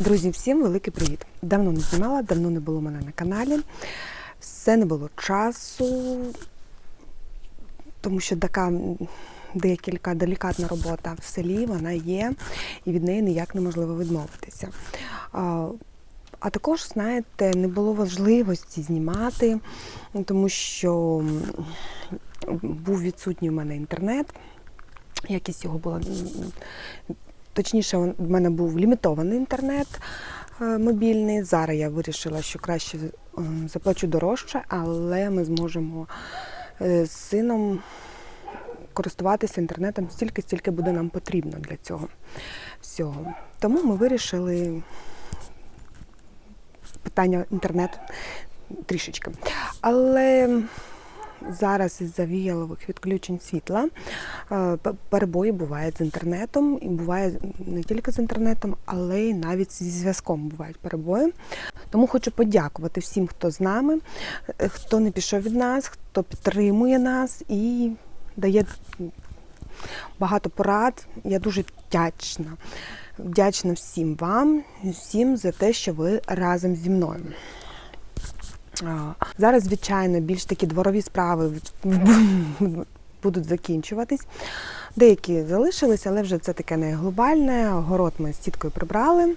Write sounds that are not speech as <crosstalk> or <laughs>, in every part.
Друзі, всім великий привіт! Давно не знімала, давно не було мене на каналі. Все не було часу, тому що така декілька делікатна робота в селі вона є, і від неї ніяк неможливо відмовитися. А, також, знаєте, не було важливості знімати, тому що був відсутній у мене інтернет. Якість його була Точніше, в мене був лімітований інтернет е, мобільний. Зараз я вирішила, що краще е, заплачу дорожче, але ми зможемо е, з сином користуватися інтернетом стільки, стільки буде нам потрібно для цього всього. Тому ми вирішили питання інтернету трішечки. Але зараз із-за віялових відключень світла е, перебої бувають з інтернетом, і буває не тільки з інтернетом, але й навіть зі зв'язком бувають перебої. Тому хочу подякувати всім, хто з нами, е, хто не пішов від нас, хто підтримує нас і дає багато порад. Я дуже вдячна. Вдячна всім вам, всім за те, що ви разом зі мною. Зараз, звичайно, більш такі дворові справи будуть закінчуватись. Деякі залишились, але вже це таке не глобальне. Город ми з тіткою прибрали.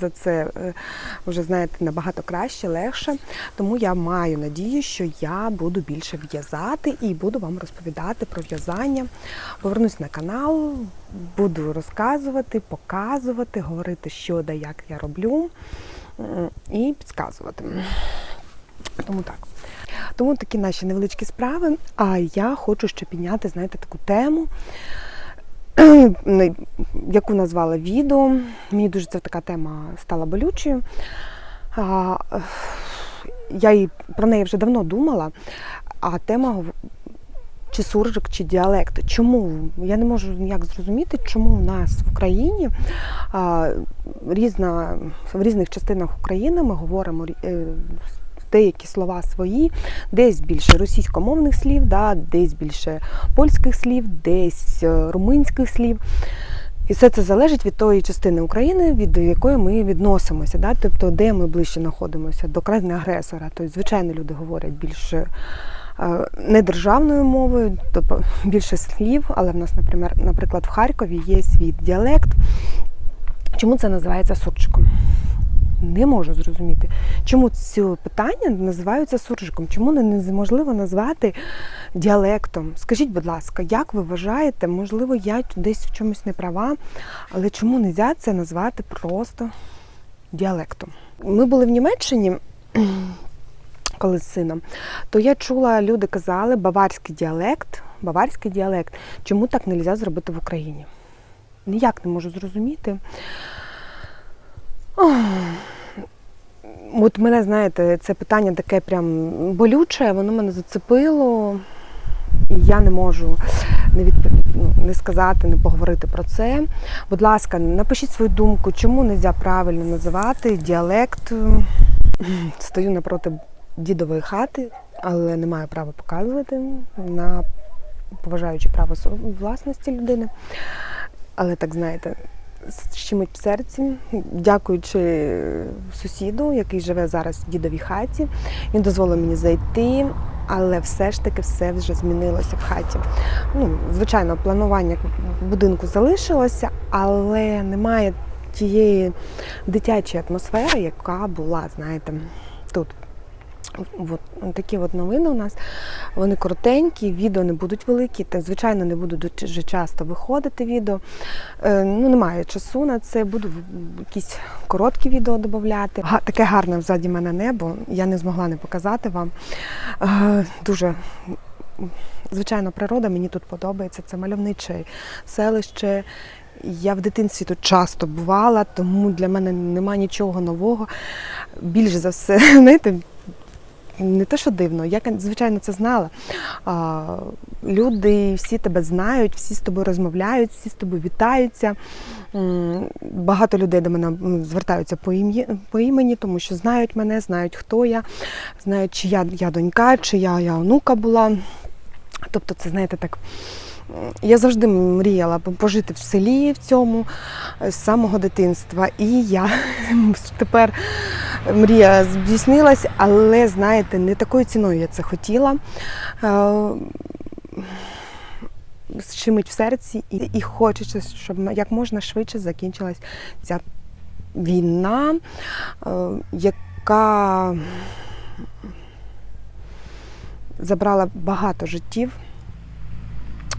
За це е, вже знаєте набагато краще, легше. Тому я маю надію, що я буду більше в'язати і буду вам розповідати про в'язання. Повернусь на канал, буду розказувати, показувати, говорити, що да як я роблю і підказувати. Тому так. Тому такі наші невеличкі справи. А я хочу ще підняти, знаєте, таку тему, <clears throat> яку назвала відео. Мені дуже ця така тема стала болючою. Я про неї вже давно думала, а тема чи суржик, чи діалект. Чому? Я не можу ніяк зрозуміти, чому в нас в Україні різна, в різних частинах України ми говоримо е, деякі слова свої, десь більше російськомовних слів, да, десь більше польських слів, десь е, румунських слів. І все це залежить від тої частини України, від якої ми відносимося. Да? Тобто, де ми ближче знаходимося до країни агресора. Тобто, звичайно, люди говорять більше е, не державною мовою, тобто більше слів, але в нас, наприклад, наприклад, в Харкові є свій діалект. Чому це називається сурчиком? Не можу зрозуміти, чому ці питання називаються суржиком, чому не неможливо назвати діалектом. Скажіть, будь ласка, як ви вважаєте, можливо, я десь в чомусь не права, але чому не можна це назвати просто діалектом? Ми були в Німеччині. Коли з сином, то я чула, люди казали баварський діалект, баварський діалект. Чому так не можна зробити в Україні? Ніяк не можу зрозуміти. От мене, знаєте, це питання таке прям болюче, воно мене зацепило, і я не можу не, відп... не сказати, не поговорити про це. Будь ласка, напишіть свою думку, чому не можна правильно називати діалект. Стою напроти дідової хати, але не маю права показувати на поважаючи право власності людини. Але так знаєте, щемить в серці, дякуючи сусіду, який живе зараз в дідовій хаті. Він дозволив мені зайти, але все ж таки все вже змінилося в хаті. Ну, звичайно, планування будинку залишилося, але немає тієї дитячої атмосфери, яка була, знаєте, тут. От такі от новини у нас. Вони коротенькі, відео не будуть великі, так звичайно не буду дуже часто виходити відео. Е, ну, немає часу на це, буду якісь короткі відео додати. Таке гарне взаді мене небо. Я не змогла не показати вам. Е, дуже звичайно, природа мені тут подобається. Це мальовниче селище. Я в дитинстві тут часто бувала, тому для мене нема нічого нового. Більше за все, <laughs> знаєте, не те, що дивно, я, звичайно, це знала. А, люди всі тебе знають, всі з тобою розмовляють, всі з тобою вітаються. Багато людей до мене звертаються по, ім'ї, по імені, тому що знають мене, знають, хто я, знають, чи я, я донька, чи я, я онука була. Тобто, це, знаєте, так Я завжди мріяла пожити в селі в цьому е, з самого дитинства. І я <laughs> тепер мрія здійснилась, але знаєте, не такою ціною я це хотіла. Е, Щемить в серці, і, і хочеться, щоб як можна швидше закінчилась ця війна, е, яка забрала багато життів.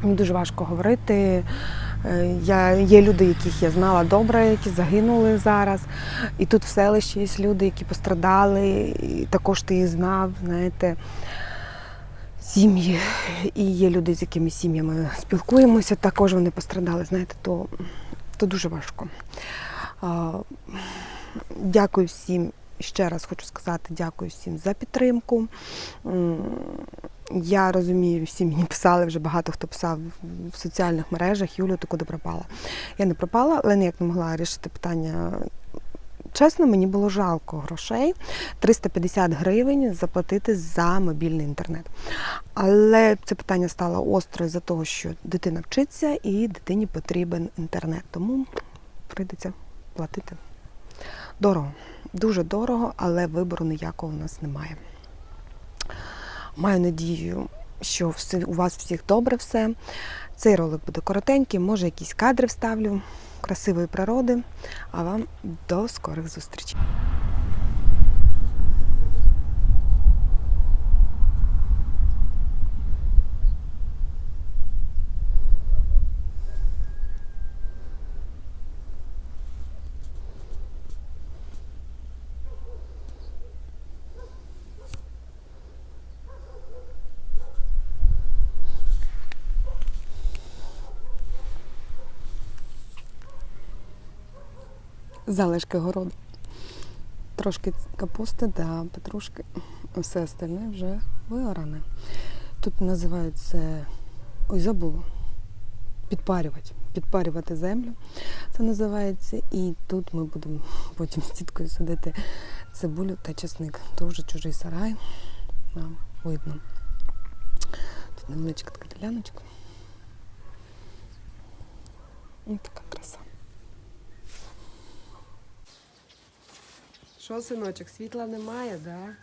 Мені дуже важко говорити. Е, Я, є люди, яких я знала добре, які загинули зараз. І тут в селищі є люди, які пострадали, і також ти їх знав, знаєте, сім'ї. І є люди, з якими сім'ями спілкуємося, також вони пострадали, знаєте, то, то дуже важко. Дякую всім. Ще раз хочу сказати дякую всім за підтримку. Я розумію, всі мені писали, вже багато хто писав в соціальних мережах, Юлю, куди пропала. Я не пропала, але ніяк не могла рішити питання. Чесно, мені було жалко грошей 350 гривень заплатити за мобільний інтернет. Але це питання стало остро за того, що дитина вчиться і дитині потрібен інтернет. Тому прийдеться платити. Дорого, дуже дорого, але вибору ніякого у нас немає. Маю надію, що у вас всіх добре все. Цей ролик буде коротенький, може якісь кадри вставлю красивої природи. А вам до скорих зустрічей. Залишки городу. Трошки капусти да петрушки. Все остальне вже виоране. Тут називають це, ой, забула. Підпарювати. Підпарювати землю. Це називається. І тут ми будемо потім з тіткою садити цибулю та чесник. Вже чужий сарай. Нам видно. Тут невеличка така діляночка. Ось така краса. Що, синочок, світла немає, да?